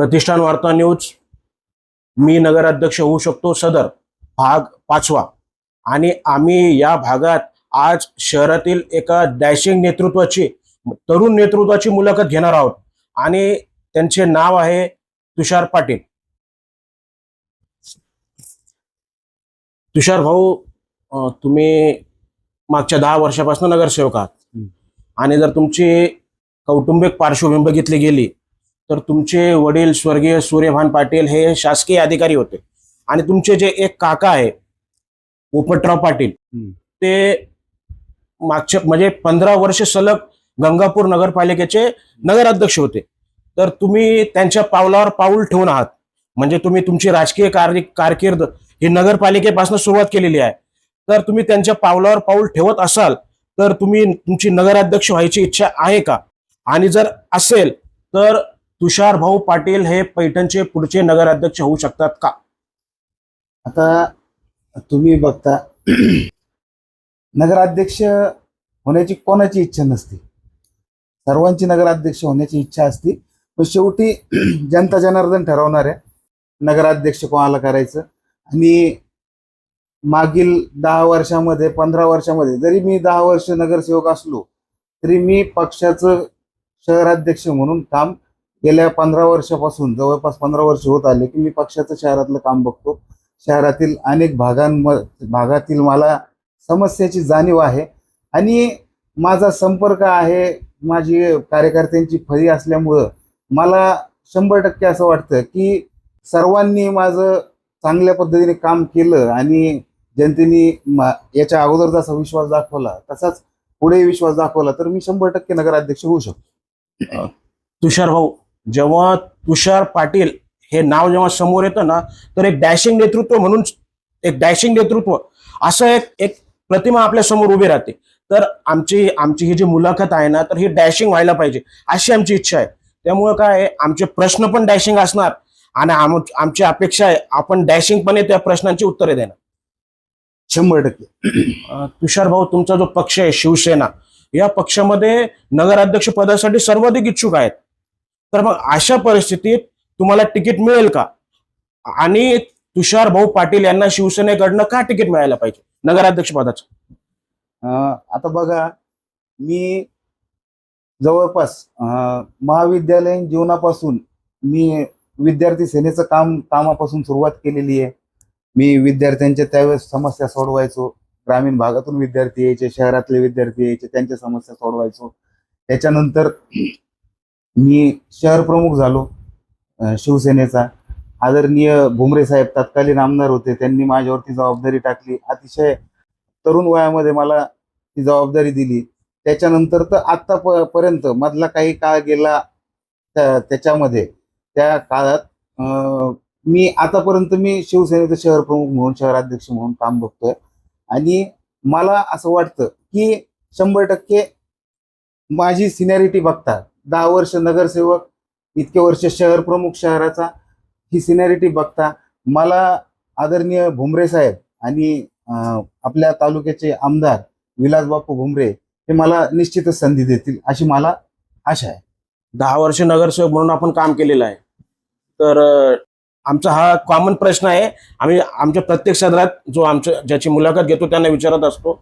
प्रतिष्ठान वार्ता न्यूज. मी नगराध्यक्ष होऊ शकतो सदर भाग पाचवा. आणि आम्ही या भागात आज शहरातील एका डॅशिंग नेतृत्वाची तरुण नेतृत्वाची मुलाखत घेणार आहोत. आणि त्यांचे नाव आहे तुषार पाटील. तुषार भाऊ तुम्ही मागच्या दहा वर्षापासून नगरसेवक आहात. आणि जर तुमची कौटुंबिक पार्श्वभूमी बघितली गेली तर तुमचे वडील स्वर्गीय सूर्यभान पाटील हे शासकीय अधिकारी होते. आणि तुमचे जे एक काका आहे पोपटराव पाटील. ते मागच्या म्हणजे पंधरा वर्ष सलग गंगापूर नगरपालिकेचे नगराध्यक्ष होते. तर तुम्ही त्यांच्या पावलावर पाऊल ठेवून आहात. म्हणजे तुम्ही तुमची राजकीय कार्य कारकीर्द ही नगरपालिकेपासून सुरुवात केलेली आहे. तर तुम्ही त्यांच्या पावलावर पाऊल ठेवत असाल तर तुम्ही तुमची नगराध्यक्ष व्हायची इच्छा आहे का? आणि जर असेल तर तुषार भाऊ पाटील हे पैठणचे पुढचे नगराध्यक्ष होऊ शकतात का? आता तुम्ही बघता नगराध्यक्ष होण्याची कोणाची इच्छा नसते. सर्वांची नगराध्यक्ष होण्याची इच्छा असते. पण शेवटी जनता जनार्दन ठरवणार आहे नगराध्यक्ष कोणाला करायचं? आणि मागील दहा वर्षामध्ये पंधरा वर्षामध्ये जरी मी दहा वर्ष नगरसेवक असलो तरी मी पक्षाचं शहराध्यक्ष म्हणून काम गेल्या पंधरा वर्षापासून जवळपास पंधरा वर्ष होत आले की मी पक्षाचं शहरातलं काम बघतो. शहरातील अनेक भागांम भागातील मला समस्याची जाणीव आहे. आणि माझा संपर्क आहे माझी कार्यकर्त्यांची फळी असल्यामुळं मला शंभर टक्के असं वाटतं की सर्वांनी माझं चांगल्या पद्धतीने काम केलं आणि जनतेने मा- याच्या अगोदर जसा विश्वास दाखवला तसाच पुढे विश्वास दाखवला तर मी शंभर टक्के नगराध्यक्ष होऊ शकतो. तुषार भाऊ जेव्हा तुषार पाटील हे नाव जेव्हा समोर येतं ना तर एक डॅशिंग नेतृत्व म्हणून एक डॅशिंग नेतृत्व असं एक एक प्रतिमा आपल्यासमोर उभी राहते. तर आमची आमची ही जी मुलाखत आहे ना तर ही डॅशिंग व्हायला पाहिजे अशी आमची इच्छा आहे. त्यामुळे काय आहे, आमचे प्रश्न पण डॅशिंग असणार आणि आम आमची अपेक्षा आहे आपण डॅशिंगपणे त्या प्रश्नांची उत्तरे देणार. शंभर टक्के. तुषार भाऊ तुमचा जो पक्ष आहे शिवसेना या पक्षामध्ये नगराध्यक्ष पदासाठी सर्वाधिक इच्छुक आहेत. तर मग अशा परिस्थितीत तुम्हाला तिकीट मिळेल का? आणि तुषार भाऊ पाटील यांना शिवसेनेकडनं का तिकीट मिळायला पाहिजे? नगराध्यक्ष पदाचं. आता बघा मी जवळपास महाविद्यालयीन जीवनापासून मी विद्यार्थी सेनेचं काम कामापासून सुरुवात केलेली आहे. मी विद्यार्थ्यांच्या त्यावेळेस समस्या सोडवायचो. ग्रामीण भागातून विद्यार्थी यायचे शहरातले विद्यार्थी यायचे त्यांच्या समस्या सोडवायचो. त्याच्यानंतर मी शहर प्रमुख झालो शिवसेनेचा. आदरणीय भुमरे साहेब तत्कालीन आमदार होते त्यांनी माझ्यावरती जबाबदारी टाकली. अतिशय तरुण वयामध्ये मला ती जबाबदारी दिली. त्याच्यानंतर तर आत्ता प- पर्यंत मधला काही काळ गेला त्या- त्याच्यामध्ये. त्या काळात मी आतापर्यंत मी शिवसेनेचं शहर प्रमुख म्हणून शहराध्यक्ष म्हणून काम बघतोय. आणि मला असं वाटतं की शंभर टक्के माझी सिनियरिटी बघता दहा वर्ष नगरसेवक इतके वर्ष शहर प्रमुख शहराचा ही सिनॅरिटी बघता मला आदरणीय भुमरे साहेब आणि आपल्या तालुक्याचे आमदार विलास बापू भुमरे हे मला निश्चितच संधी देतील अशी मला आशा आहे. दहा वर्ष नगरसेवक म्हणून आपण काम केलेलं आहे. तर आमचा हा कॉमन प्रश्न आहे. आम्ही आमच्या प्रत्येक सदरात जो आमच्या ज्याची मुलाखत घेतो त्यांना विचारत असतो.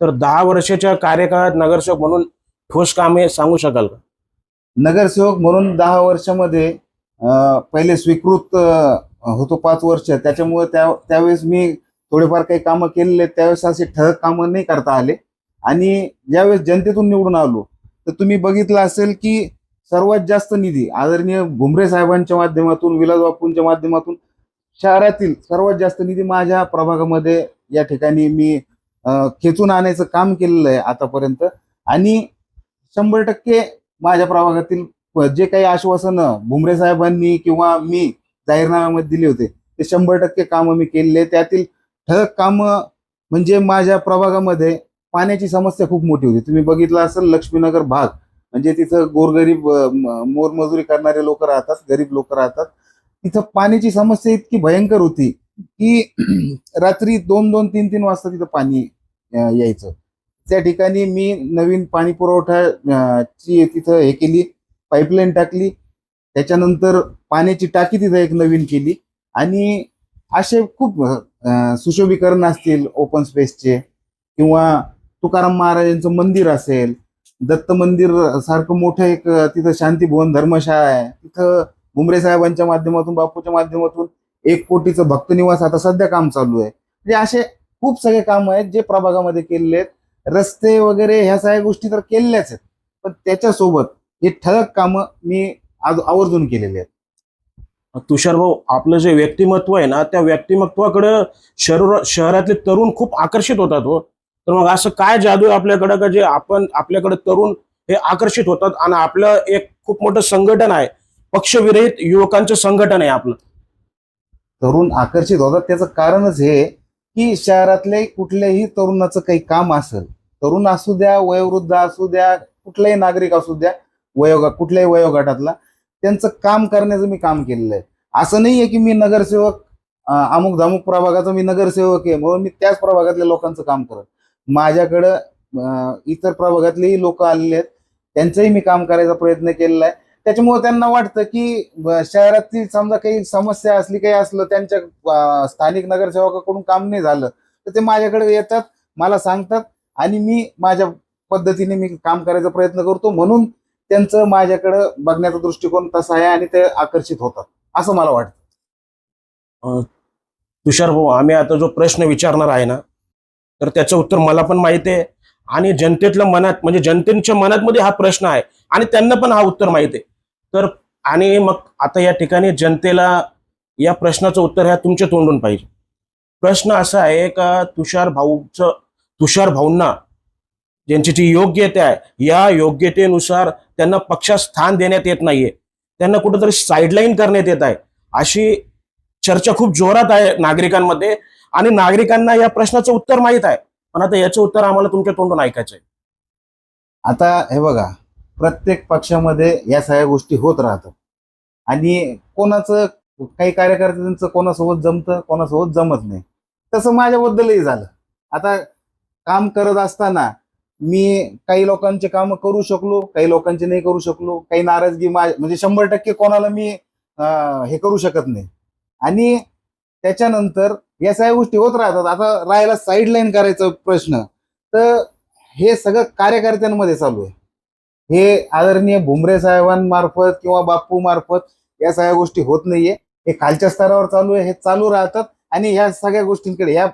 तर दहा वर्षाच्या कार्यकाळात नगरसेवक म्हणून ठोस कामे सांगू शकाल का? नगरसेवक म्हणून दहा वर्षामध्ये पहिले स्वीकृत होतो पाच वर्ष. त्याच्यामुळे त्या त्यावेळेस मी थोडेफार काही कामं केलेले त्यावेळेस असे ठळक कामं नाही करता आले. आणि ज्यावेळेस जनतेतून निवडून आलो तर तुम्ही बघितलं असेल की सर्वात जास्त निधी आदरणीय भुमरे साहेबांच्या माध्यमातून विलास बापूंच्या माध्यमातून शहरातील सर्वात जास्त निधी माझ्या प्रभागामध्ये या ठिकाणी मी खेचून आणायचं काम केलेलं आहे आतापर्यंत. आणि शंभर टक्के माझ्या प्रभागातील जे काही आश्वासनं भुमरे साहेबांनी किंवा मी जाहीरनाम्यामध्ये दिले होते ते शंभर टक्के कामं मी केलेले त्यातील ठळक कामं म्हणजे माझ्या प्रभागामध्ये पाण्याची समस्या खूप मोठी होती. तुम्ही बघितलं असेल लक्ष्मीनगर भाग म्हणजे तिथं गोरगरीब मोरमजुरी करणारे लोक राहतात गरीब लोक राहतात. तिथं पाण्याची समस्या इतकी भयंकर होती की रात्री दोन दोन तीन तीन वाजता तिथं पाणी यायचं. त्या ठिकाणी मी नवीन पाणी पुरवठा ची तिथं हे केली पाईपलाईन टाकली. त्याच्यानंतर पाण्याची टाकी तिथं एक नवीन केली. आणि असे खूप सुशोभीकरण असतील ओपन स्पेसचे किंवा तुकाराम महाराजांचं मंदिर असेल दत्त मंदिर सारखं मोठं एक तिथं शांतीभवन धर्मशाळा आहे. तिथं भुमरे साहेबांच्या माध्यमातून बापूच्या माध्यमातून एक कोटीचं भक्तनिवास आता सध्या काम चालू आहे. म्हणजे असे खूप सगळे काम आहेत जे प्रभागामध्ये केलेले आहेत. रस्ते वगैरे ह्या सगळ्या गोष्टी तर केलेल्याच आहेत. पण त्याच्यासोबत हे ठळक कामं मी आज आवर्जून केलेली आहेत. तुषार भाऊ आपलं जे व्यक्तिमत्व आहे ना त्या व्यक्तिमत्वाकडे शहर शहरातले तरुण खूप आकर्षित होतात हो. तर मग असं काय जादू आहे आपल्याकडं का जे आपण आपल्याकडे तरुण हे आकर्षित होतात आणि आपलं एक खूप मोठं संघटन आहे पक्षविरहित युवकांचं संघटन आहे आपलं? तरुण आकर्षित होतात त्याचं कारणच हे की शहरातले कुठल्याही तरुणाचं काही काम असेल तरुण असू द्या वयोवृद्ध असू द्या कुठलाही नागरिक असू द्या वयोगा कुठल्याही वयोगटातला त्यांचं काम करण्याचं मी काम केलेलं आहे. असं नाही आहे की मी नगरसेवक अमुक धामुक प्रभागाचा मी नगरसेवक आहे म्हणून मी त्याच प्रभागातल्या लोकांचं काम करत. माझ्याकडं इतर प्रभागातलेही लोक आलेले आहेत त्यांचंही मी काम करायचा प्रयत्न केलेला आहे. त्याच्यामुळे त्यांना वाटतं की शहरातील समजा काही समस्या असली काही असलं त्यांच्या स्थानिक नगरसेवकाकडून काम नाही झालं तर ते माझ्याकडे येतात मला सांगतात आणि मी माझ्या पद्धतीने मी काम करायचा प्रयत्न करतो म्हणून त्यांचं माझ्याकडं बघण्याचा दृष्टिकोन तसा आहे आणि ते आकर्षित होतात असं मला वाटतं. तुषार भाऊ आम्ही आता जो प्रश्न विचारणार आहे ना तर त्याचं उत्तर मला पण माहिती आहे आणि जनतेतल्या मनात म्हणजे जनतेच्या मनात मध्ये हा प्रश्न आहे आणि त्यांना पण हा उत्तर माहिती आहे. तर आणि मग आता या ठिकाणी जनतेला या प्रश्नाचं उत्तर ह्या तुमच्या तोंडून पाहिजे. प्रश्न असा आहे का तुषार भाऊचं तुषार भाऊंना ज्यांची जी योग्यता आहे या योग्यतेनुसार त्यांना पक्षात स्थान देण्यात येत नाहीये. त्यांना कुठंतरी साईडलाईन करण्यात येत आहे. अशी चर्चा खूप जोरात आहे नागरिकांमध्ये आणि नागरिकांना या प्रश्नाचं उत्तर माहीत आहे. पण आता याचं उत्तर आम्हाला तुमच्या तोंडून ऐकायचं आहे आता हे बघा प्रत्येक पक्षामध्ये या सगळ्या गोष्टी होत राहतात. आणि कोणाचं काही कार्यकर्त्यांचं कोणासोबत जमतं कोणासोबत जमत नाही. तसं माझ्याबद्दलही झालं. आता काम करत असताना मी काही लोकांचे काम करू शकलो काही लोकांचे नाही करू शकलो काही नाराजगी मा म्हणजे शंभर टक्के कोणाला मी हे करू शकत नाही. आणि त्याच्यानंतर या सगळ्या गोष्टी होत राहतात. आता राहायला साईडलाईन करायचा प्रश्न. तर हे सगळं कार्यकर्त्यांमध्ये चालू आहे. हे आदरणीय भुमरे साहेबांमार्फत किंवा बापू मार्फत या सगळ्या गोष्टी होत नाहीये. हे खालच्या स्तरावर चालू आहे हे चालू राहतात आणि ह्या सगळ्या गोष्टींकडे ह्या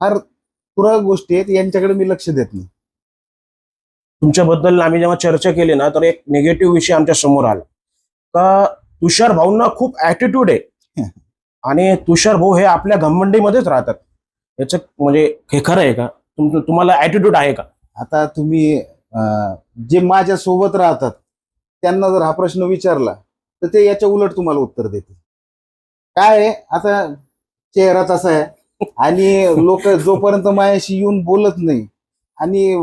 फार तुरळक गोष्टी आहेत यांच्याकडे मी लक्ष देत नाही. तुमच्याबद्दल आम्ही जेव्हा चर्चा केली ना तर एक निगेटिव्ह विषय आमच्यासमोर आला. का तुषार भाऊंना खूप ऍटिट्यूड आहे. आणि तुषार भाऊ हे आपल्या घमंडीमध्येच राहतात. याचं म्हणजे हे खरं आहे का? तुम तुम्हाला ऍटिट्यूड आहे का? आता तुम्ही जे माझ्या सोबत राहतात त्यांना जर हा प्रश्न विचारला तर ते याच्या उलट तुम्हाला उत्तर देतील. काय आहे? आता चेहरा तसा आहे. आणि लोक जोपर्यंत माझ्याशी येऊन बोलत नाही आणि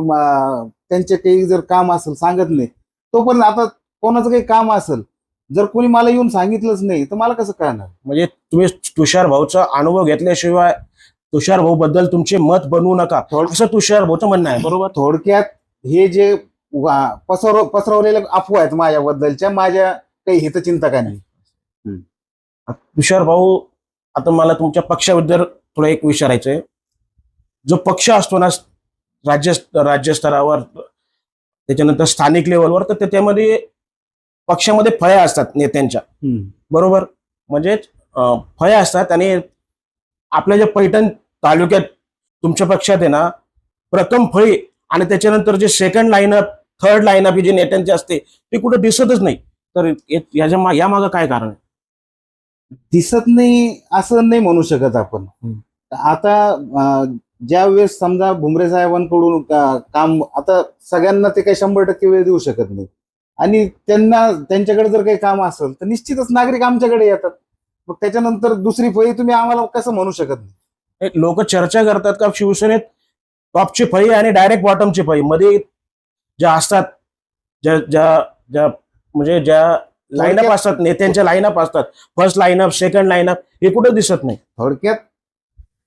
त्यांचे काही जर काम असेल सांगत नाही तोपर्यंत आता कोणाचं काही काम असेल जर कोणी मला येऊन सांगितलंच नाही तर मला कसं कळणार? म्हणजे तुम्ही तुषार भाऊचा अनुभव घेतल्याशिवाय तुषार भाऊ बद्दल तुमचे मत बनवू नका. थोड- असं तुषार भाऊचं म्हणणं आहे. बरोबर थोडक्यात हे जे पसरव पसरवलेले अफवा आहेत माझ्याबद्दलच्या माझ्या काही हितचिंतकांनी. तुषार भाऊ आता मला तुमच्या पक्षाबद्दल थोडं एक विचारायचं आहे जो पक्ष असतो ना राज्य राज्यस्तरावर त्याच्यानंतर स्थानिक लेवलवर तर त्याच्यामध्ये पक्षामध्ये फळ्या असतात नेत्यांच्या. बरोबर? म्हणजेच फळ्या असतात आणि आपल्या ज्या पैठण तालुक्यात तुमच्या पक्षात आहे ना प्रथम फळी आणि त्याच्यानंतर जे सेकंड लाईनअप थर्ड लाईनअप ही जी नेत्यांची असते ती कुठे दिसतच नाही. तर या- याच्या या मागं काय कारण आहे? दिसत नाही असं नाही म्हणू शकत आपण. आता ज्या वेळेस समजा भुमरे साहेबांकडून काम आता सगळ्यांना ते काही शंभर टक्के वेळ देऊ शकत नाही. आणि त्यांना त्यांच्याकडे जर काही काम असेल तर निश्चितच नागरिक आमच्याकडे येतात. मग त्याच्यानंतर दुसरी फळी तुम्ही आम्हाला कसं म्हणू शकत नाही? लोक चर्चा करतात का शिवसेनेत? टॉपची फळी आणि डायरेक्ट बॉटमची फळी. मध्ये ज्या असतात ज्या ज्या ज्या म्हणजे ज्या लाईनअप असतात नेत्यांच्या लाईनअप असतात. फर्स्ट लाईनअप सेकंड लाईनअप हे कुठं दिसत नाही. थोडक्यात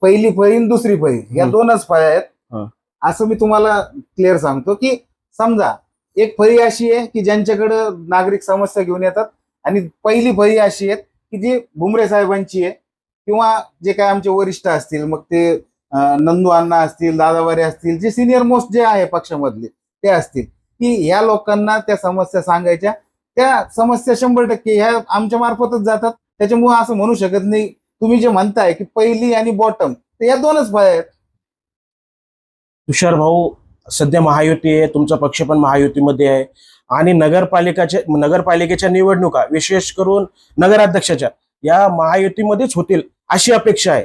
पहिली फळी आणि दुसरी फळी. या. दोनच फळ्या. आहेत. असं मी तुम्हाला क्लिअर सांगतो की समजा एक फळी अशी आहे की ज्यांच्याकडे नागरिक समस्या घेऊन येतात आणि पहिली फळी अशी आहेत की जी भुमरे साहेबांची आहे किंवा जे काय आमचे वरिष्ठ असतील मग ते नंदू अण्णा असतील दादावारे असतील जे सिनियर मोस्ट जे आहे पक्षामधले ते असतील. की ह्या लोकांना त्या समस्या सांगायच्या. त्या समस्या शंभर टक्के ह्या आमच्या मार्फतच जातात. त्याच्यामुळे असं म्हणू शकत नाही. तुम्ही जे म्हणताय की पहिली आणि बॉटम तर या दोनच आहेत. तुषार भाऊ सध्या महायुती आहे तुमचा पक्ष पण महायुतीमध्ये आहे. आणि नगरपालिकाच्या नगरपालिकेच्या निवडणुका विशेष करून नगराध्यक्षाच्या या महायुतीमध्येच होतील अशी अपेक्षा आहे.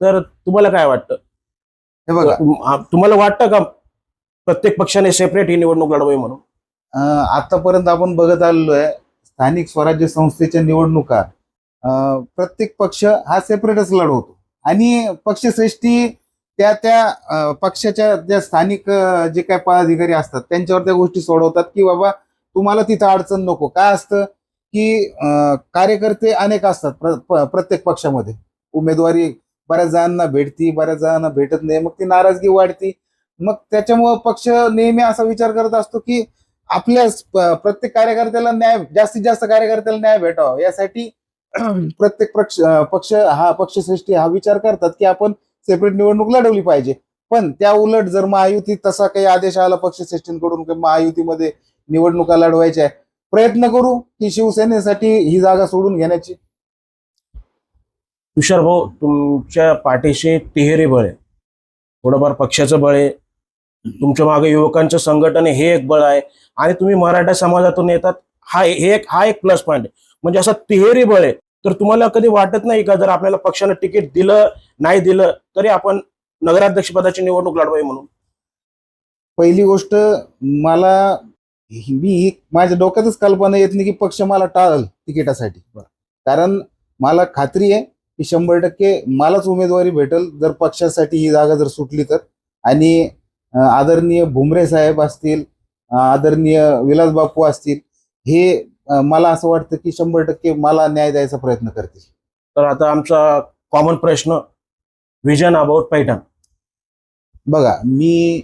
तर तुम्हाला काय वाटतं? हे बघा. तुम- तुम्हाला वाटतं का प्रत्येक पक्षाने सेपरेट ही निवडणूक लढवावी म्हणून? आतापर्यंत आपण बघत आलेलो आहे स्थानिक स्वराज्य संस्थेच्या निवडणुका. प्रत्येक पक्ष हा सेपरेटच लढवतो. आणि पक्षश्रेष्ठी त्या त्या पक्षाच्या ज्या स्थानिक जे काय पदाधिकारी असतात त्यांच्यावर त्या गोष्टी सोडवतात की बाबा तुम्हाला तिथं अडचण नको. काय असतं की कार्यकर्ते अनेक असतात प्रत्येक पक्षामध्ये. उमेदवारी बऱ्याच जणांना भेटती बऱ्याच जणांना भेटत नाही. मग ती नाराजगी वाढती. मग त्याच्यामुळं पक्ष नेहमी असा विचार करत असतो की आपल्या प्रत्येक कार्यकर्त्याला न्याय जास्तीत जास्त कार्यकर्त्याला न्याय भेटावा. यासाठी प्रत्येक पक्ष पक्ष हा पक्षश्रेष्ठी हा विचार करतात की आपण सेपरेट निवडणूक लढवली पाहिजे. पण त्या उलट जर महायुती तसा काही आदेश आला पक्षश्रेष्ठींकडून की महायुतीमध्ये निवडणुका लढवायच्या आहे, प्रयत्न करू की शिवसेनेसाठी ही जागा सोडून घेण्याची. तुषार भाऊ तुमच्या पाठीशी तिहेरी बळ आहे. थोडंफार पक्षाचं बळ आहे. तुमच्या मागे युवकांचं संघटन हे एक बळ आहे. आणि तुम्ही मराठा समाजातून येतात हा हे एक हा एक प्लस पॉईंट आहे. म्हणजे असं तिहेरी बळ आहे. तर तुम्हाला कधी वाटत नाही का जर आपल्याला पक्षानं तिकीट दिलं नाही दिलं तरी आपण नगराध्यक्ष पदाची निवडणूक लढवावी म्हणून? पहिली गोष्ट मला मी माझ्या डोक्यातच कल्पना येत नाही की पक्ष मला टाळल तिकिटासाठी. कारण मला खात्री आहे की शंभर टक्के मलाच उमेदवारी भेटेल. जर पक्षासाठी ही जागा जर सुटली तर. आणि आदरणीय भुमरे साहेब असतील आदरणीय विलास बापू असतील हे मला असं वाटतं की शंभर टक्के मला न्याय द्यायचा प्रयत्न करतील. तर आता आमचा कॉमन प्रश्न विजन अबाउट पैठण. बघा मी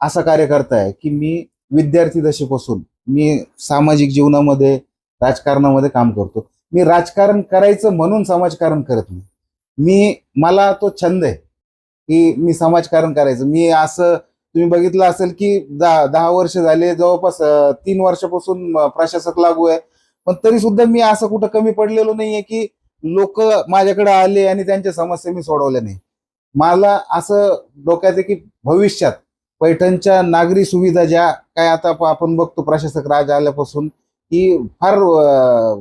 असा कार्यकर्ता आहे की मी विद्यार्थी दशेपासून मी सामाजिक जीवनामध्ये राजकारणामध्ये काम करतो. मी राजकारण करायचं म्हणून समाजकारण करत नाही. मी मला तो छंद आहे की मी समाजकारण करायचं. मी असं तुम्ही बघितलं असेल की दहा दहा वर्ष झाले जवळपास तीन वर्षापासून प्रशासक लागू आहे. पण तरी सुद्धा मी असं कुठं कमी पडलेलो नाहीये की लोक माझ्याकडे आले आणि त्यांच्या समस्या मी सोडवल्या नाही. मला असं डोक्यात आहे की भविष्यात पैठणच्या नागरी सुविधा ज्या काय आता आपण बघतो प्रशासक राज आल्यापासून की फार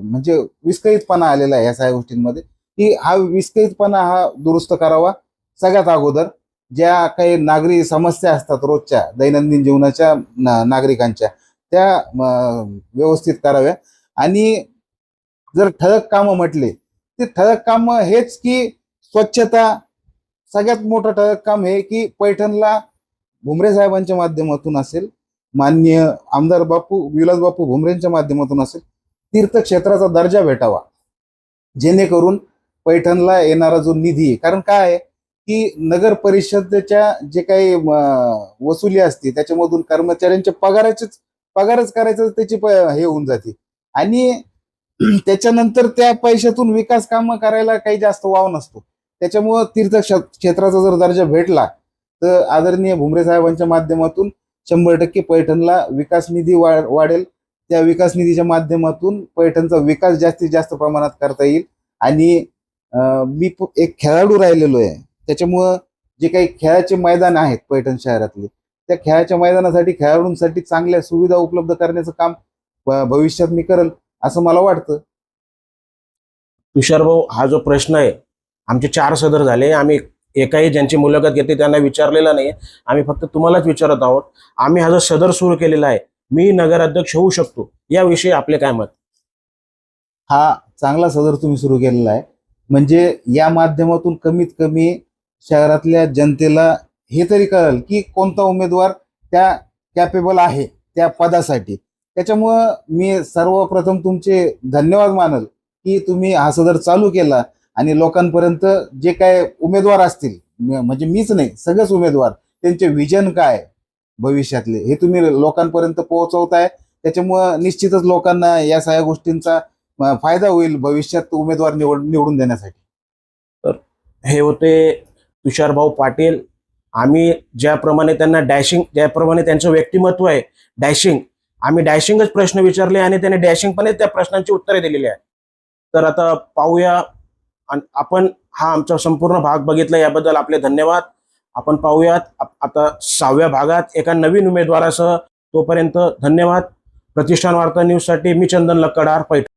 म्हणजे विस्कळीतपणा आलेला आहे या सगळ्या गोष्टींमध्ये. की हा विस्कळीतपणा हा दुरुस्त करावा सगळ्यात अगोदर. ज्या काही नागरी समस्या असतात रोजच्या दैनंदिन जीवनाच्या ना- नागरिकांच्या त्या व्यवस्थित कराव्या. आणि जर ठळक कामं म्हटले ते ठळक कामं हेच की स्वच्छता सगळ्यात मोठं ठळक काम हे की पैठणला भुमरे साहेबांच्या माध्यमातून असेल मान्य आमदार बापू विलास बापू भुमरेंच्या माध्यमातून असेल तीर्थक्षेत्राचा दर्जा भेटावा. जेणेकरून पैठणला येणारा जो निधी आहे कारण काय आहे की नगर परिषदेच्या जे काही वसुली असते त्याच्यामधून कर्मचाऱ्यांच्या पगाराचेच पगारच करायचं त्याची हे होऊन जाते. आणि त्याच्यानंतर त्या पैशातून विकास कामं करायला काही जास्त वाव नसतो. त्याच्यामुळं तीर्थक्षेत्राचा क्षेत्राचा जर दर्जा भेटला तर आदरणीय भुमरे साहेबांच्या माध्यमातून शंभर टक्के पैठणला विकास निधी वाढेल. त्या विकास निधीच्या माध्यमातून पैठणचा विकास जास्तीत जास्त प्रमाणात करता येईल. आणि मी एक खेळाडू राहिलेलो आहे. त्याच्यामुळं जे काही खेळाचे मैदान आहेत पैठण शहरातले त्या खेळाच्या मैदानासाठी खेळाडूंसाठी चांगल्या सुविधा उपलब्ध करण्याचं काम भविष्यात मी करल असं मला वाटतं. तुषार भाऊ हा जो प्रश्न आहे आमचे चार सदर झाले आम्ही एकाही ज्यांची मुलाखत घेतली त्यांना विचारलेला नाही आम्ही फक्त तुम्हालाच विचारत आहोत. आम्ही हा जो सदर सुरू केलेला आहे मी नगराध्यक्ष होऊ शकतो याविषयी आपले काय मत? हा चांगला सदर तुम्ही सुरू केलेला आहे. म्हणजे या माध्यमातून कमीत कमी शहरातल्या जनतेला हे तरी कळेल की कोणता उमेदवार त्या कॅपेबल आहे त्या पदासाठी. त्याच्यामुळं मी सर्वप्रथम तुमचे धन्यवाद मानल की तुम्ही हा सदर चालू केला. आणि लोकांपर्यंत जे काय उमेदवार असतील म्हणजे मीच नाही सगळेच उमेदवार त्यांचे विजन काय भविष्यातले हे तुम्ही लोकांपर्यंत पोहोचवताय. त्याच्यामुळं निश्चितच लोकांना या सगळ्या गोष्टींचा फायदा होईल भविष्यात उमेदवार निवड निवडून देण्यासाठी. तर हे होते तुषारभाऊ पाटील. आम्ही ज्याप्रमाणे त्यांना डॅशिंग ज्याप्रमाणे त्यांचं व्यक्तिमत्व आहे डॅशिंग आम्ही डॅशिंगच प्रश्न विचारले आणि त्याने डॅशिंगपणे त्या प्रश्नांची उत्तरे दिलेली आहेत. तर आता पाहूया आणि आपण हा आमचा संपूर्ण भाग बघितला याबद्दल आपले धन्यवाद. आपण पाहूयात आता सहाव्या भागात एका नवीन उमेदवारासह तोपर्यंत धन्यवाद. प्रतिष्ठान वार्ता न्यूजसाठी मी चंदन लक्कडार पैठ